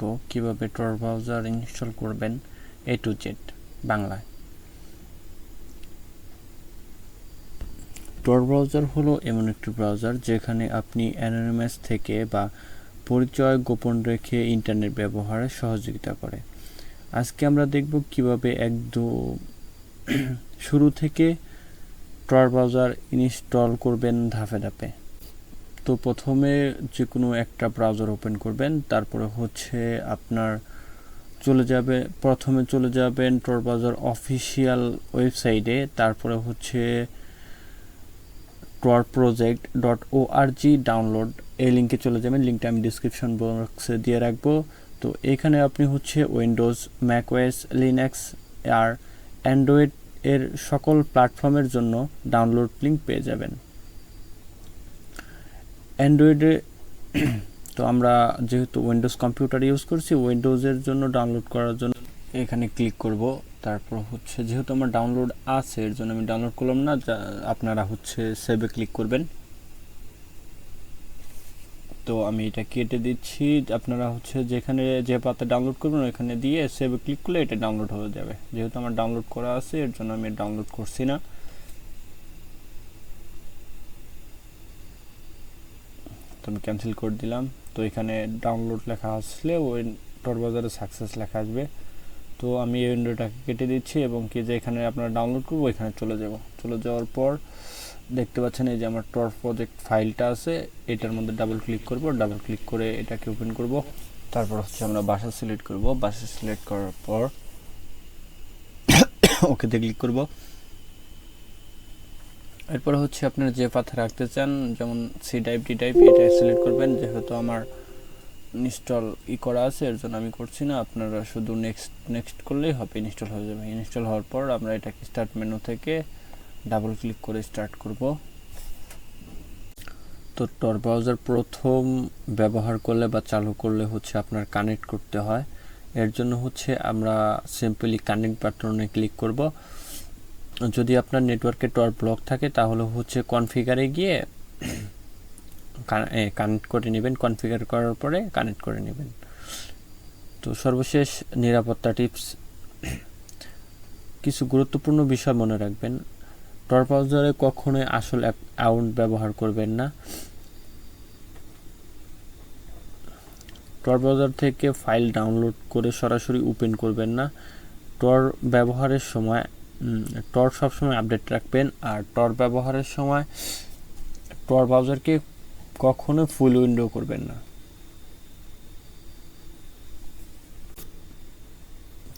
জানব কীভাবে টর browser install করবেন? এ টু জেড, বাংলায়। টর ব্রাউজার হলো এমন একটি ব্রাউজার যেখানে আপনি অ্যানোনিমাস থেকে বা পরিচয় গোপন রেখে ইন্টারনেট ব্যবহারে সহযোগিতা করে। আজকে আমরা দেখব কীভাবে একদম শুরু থেকে টর ব্রাউজার ইনস্টল করবেন ধাপে ধাপে। তো প্রথমে যে কোনো একটা ব্রাউজার ওপেন করবেন, তারপরে হচ্ছে আপনার চলে যাবে, প্রথমে চলে যাবেন টর ব্রাউজার অফিসিয়াল ওয়েবসাইটে তারপরে হচ্ছে Tor project dot O R G download এই লিঙ্কে চলে যাবেন লিঙ্কটা আমি ডিসক্রিপশন বক্সে দিয়ে রাখব। তো এখানে আপনি হচ্ছে উইন্ডোজ ম্যাকওয়েস লিনাক্স আর অ্যান্ড্রয়েড এর সকল প্ল্যাটফর্মের জন্য ডাউনলোড লিঙ্ক পেয়ে যাবেন। অ্যান্ড্রয়েডে তো আমরা যেহেতু উইন্ডোজ কম্পিউটার ইউজ করছি উইন্ডোজের জন্য ডাউনলোড করার জন্য এখানে ক্লিক করব। তারপর হচ্ছে, যেহেতু আমার ডাউনলোড আছে, এর জন্য আমি ডাউনলোড করলাম না আপনারা হচ্ছে সেভে ক্লিক করবেন। তো আমি এটা কেটে দিচ্ছি। আপনারা হচ্ছে যেখানে যে পাতা ডাউনলোড করবেন, ওইখানে দিয়ে সেভে ক্লিক করলে এটা ডাউনলোড হয়ে যাবে। যেহেতু আমার ডাউনলোড করা আছে, এর জন্য আমি ডাউনলোড করছি না। তো আমি ক্যান্সেল করে দিলাম। তো এখানে ডাউনলোড লেখা আসলে ওই টর বাজারে সাকসেস লেখা আসবে। তো আমি এই উইন্ডোটাকে কেটে দিচ্ছি এবং কি যে এখানে আপনারা ডাউনলোড করব এখানে চলে যাব। চলে যাওয়ার পর দেখতে পাচ্ছেন এই যে আমার টর প্রজেক্ট ফাইলটা আছে, এটার মধ্যে ডাবল ক্লিক করব। ডাবল ক্লিক করে এটাকে ওপেন করব। তারপর হচ্ছে আমরা বাসা সিলেক্ট করব। বাসা সিলেক্ট করার পর ওকেতে ক্লিক করব। এরপর হচ্ছে আপনার যে পাথা রাখতে চান, যেমন সি টাইপ ডি টাইপ এটা সিলেক্ট করবেন। যেহেতু আমার ইনস্টল ই করা আছে, এর জন্য আমি করছি না। আপনারা শুধু নেক্সট নেক্সট করলেই হবে ইনস্টল হয়ে যাবে। ইনস্টল হওয়ার পর আমরা এটাকে স্টার্ট মেনু থেকে ডাবল ক্লিক করে স্টার্ট করব। তো টর ব্রাউজার প্রথম ব্যবহার করলে বা চালু করলে হচ্ছে আপনার কানেক্ট করতে হয়। এর জন্য হচ্ছে আমরা সিম্পলি কানেক্ট বাটনে ক্লিক করব। যদি আপনার নেটওয়ার্কে টর ব্লক থাকে, তাহলে হচ্ছে কনফিগারে গিয়ে কানেক্ট করে নেবেন। কনফিগার করার পরে কানেক্ট করে নেবেন। তো সর্বশেষ নিরাপত্তা টিপস কিছু গুরুত্বপূর্ণ বিষয় মনে রাখবেন। টর ব্রাউজারে কখনোই আসল অ্যাকাউন্ট ব্যবহার করবেন না। টর ব্রাউজার থেকে ফাইল ডাউনলোড করে সরাসরি ওপেন করবেন না। টর ব্যবহারের সময় টর সবসময় আপডেট রাখবেন। আর টর ব্যবহারের সময় টর ব্রাউজারকে কখনো ফুল উইন্ডো করবেন না।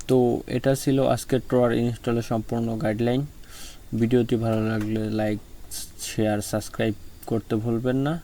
তো এটা ছিল আজকের টর ইনস্টলের সম্পূর্ণ গাইডলাইন ভিডিওটি ভালো লাগলে লাইক শেয়ার সাবস্ক্রাইব করতে ভুলবেন না।